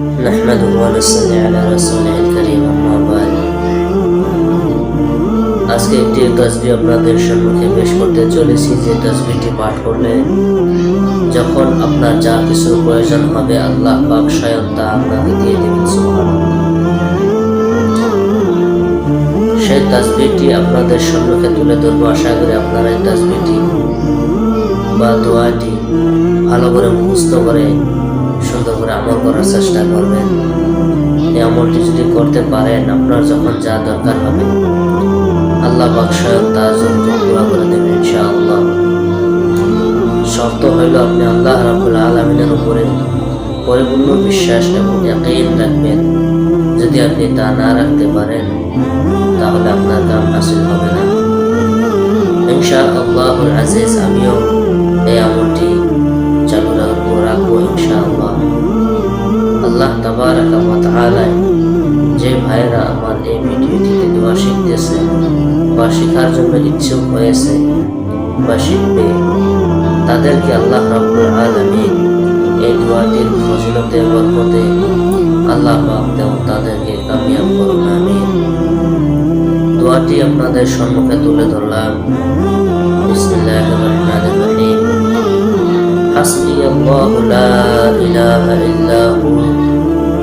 نحمده ونصلي على رسوله الكريم أما بعد আজকে একটি তসবি আপনাদের সম্মুখে পেশ করতে চলেছি যে তসবিটি পাঠ করলে যখন আপনার যা কিছু প্রয়োজন হবে আল্লাহ পাক স্বয়ং তা আপনাকে দিয়ে দেবেন সুবহানাল্লাহ। সেই তসবিটি আপনাদের সম্মুখে তুলে ধরবো আশা করি আপনারা এই তসবিটি বা দোয়াটি ভালো করে মুখস্থ করে সুন্দর করে আমল করার চেষ্টা করবেন। এই আমলটি যদি করতে পারেন, আপনার যখন যা দরকার হবে। আল্লাহ বাকশায়ন তার জন্য পুরা করে দেবেন, ইনশাআল্লাহ। শর্ত হইল, আপনি আল্লাহ রাবুল আলমিনের উপরে পরিপূর্ণ বিশ্বাস এবং ইয়াকিন রাখবেন। যদি আপনি তা না রাখতে পারেন, তাহলে আপনার কাম হাসিল হবে না। ইনশা আজিজ, আমিও এই আমলটি আল্লাহ তাবারাকা ওয়া তাআলা যে ভাইরা আমার এই ভিডিওটিতে দোয়া শিখতেছে বা শেখার জন্য ইচ্ছুক হয়েছে বা শিখবে তাদেরকে আল্লাহ রাব্বুল আলামিন এই দোয়াটির ফজিলতে বরকতে আল্লাহ পাক যেন তাদেরকে কামিয়াব করুন আমিন দোয়াটি আপনাদের সম্মুখে তুলে ধরলাম বিসমিল্লাহির রহমানির রহিম حسبي الله لا إله إلا هو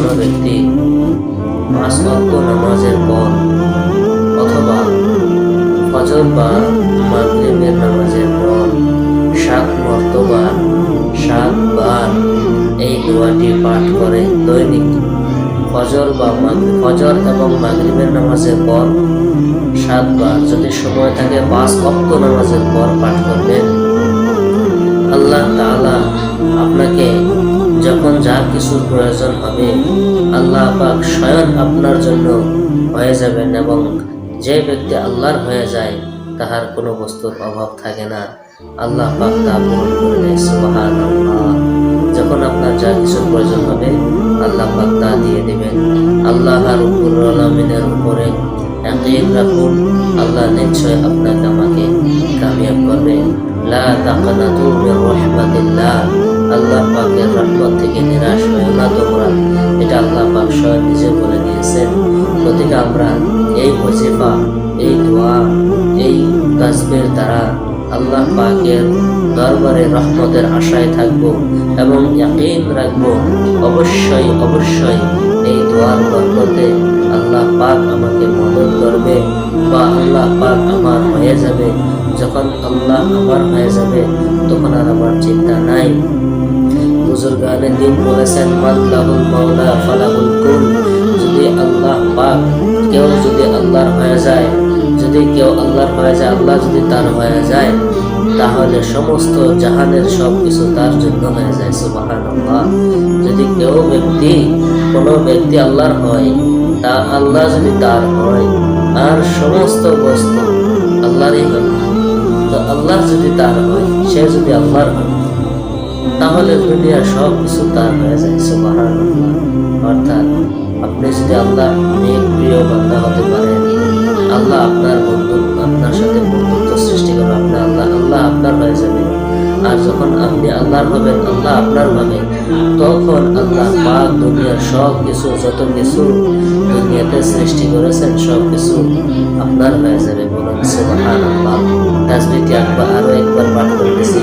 কোনো ব্যক্তি পাঁচ ওয়াক্ত নামাজের পর অথবা ফজর বা মাগরিবের নামাজের পর সাত মর্তবা সাতবার এই দোয়াটি পাঠ করে দৈনিক ফজর বা ফজর এবং মাগরিবের নামাজের পর সাতবার যদি সময় থাকে পাঁচ অক্ত নামাজের পর পাঠ করবেন। আল্লাহ তাআলা আপনাকে যখন যা কিছুর প্রয়োজন হবে, আল্লাহ পাক স্বয়ং আপনার জন্য হয়ে যাবেন এবং যে ব্যক্তি আল্লাহর হয়ে যায়, তাহার কোনো বস্তুর অভাব থাকে না। আল্লাহ পাক তা পূরণ করে দেয় যখন আপনার যা কিছুর প্রয়োজন হবে, আল্লাহ পাক তা দিয়ে দেবেন। আল্লাহ আর উপর আলমিনের উপরে রাখুন, আল্লাহ নিশ্চয় আপনাকে আমাকে কামিয়াব করবে। লা রাহমাতিল্লাহ আল্লাহ পাকের রহমত থেকে নিরাশ হয়ে না তোমরা এটা আল্লাহ পাক স্বয়ং নিজে বলে দিয়েছেন। প্রতিটা আমরা এই ওজিফা এই দোয়া, এই তাসবির দ্বারা আল্লাহ পাকের দরবারে রহমতের আশায় থাকব এবং ইয়াকিন রাখব। অবশ্যই অবশ্যই এই দোয়ার বরকতে আল্লাহ পাক আমাকে মদত করবে বা আল্লাহ পাক আমার হয়ে যাবে। যখন আল্লাহ আমার হয়ে যাবে, তখন আর আমার চিন্তা নাই। দিন বলেছেন মাল্লাহুল মাওলা ফালাহুল কুল যদি আল্লাহ পাক কেউ যদি আল্লাহর হয়ে যায় যদি কেউ আল্লাহর হয়ে যায় আল্লাহ যদি তার হয়ে যায় তাহলে সমস্ত জাহানের সব কিছু তার জন্য হয়ে যায় সুবহানাল্লাহ যদি কেউ ব্যক্তি কোনো ব্যক্তি আল্লাহর হয় তা আল্লাহ যদি তার হয় আর সমস্ত বস্তু আল্লাহরই হবে তো আল্লাহ যদি তার হয় সে যদি আল্লাহর হয় তাহলে দুনিয়ার সব কিছু তার হয়ে যায়, সুবহানাল্লাহ। অর্থাৎ আপনি যদি আল্লাহ অনেক প্রিয় বান্দা হতে পারেন, আল্লাহ আপনার বন্ধু, আপনার সাথে বন্ধুত্ব সৃষ্টি করবে আপনার আল্লাহ আল্লাহ আপনার হয়ে যাবে। আর যখন আপনি আল্লাহর হবেন, আল্লাহ আপনার হবে, তখন আল্লাহ পাক দুনিয়ার সব কিছু যত কিছু দুনিয়াতে সৃষ্টি করেছেন সব কিছু আপনার হয়ে যাবে বলুন, সুবহানাল্লাহ। তাসবিহটি একবার আরও একবার পাঠ করতেছি।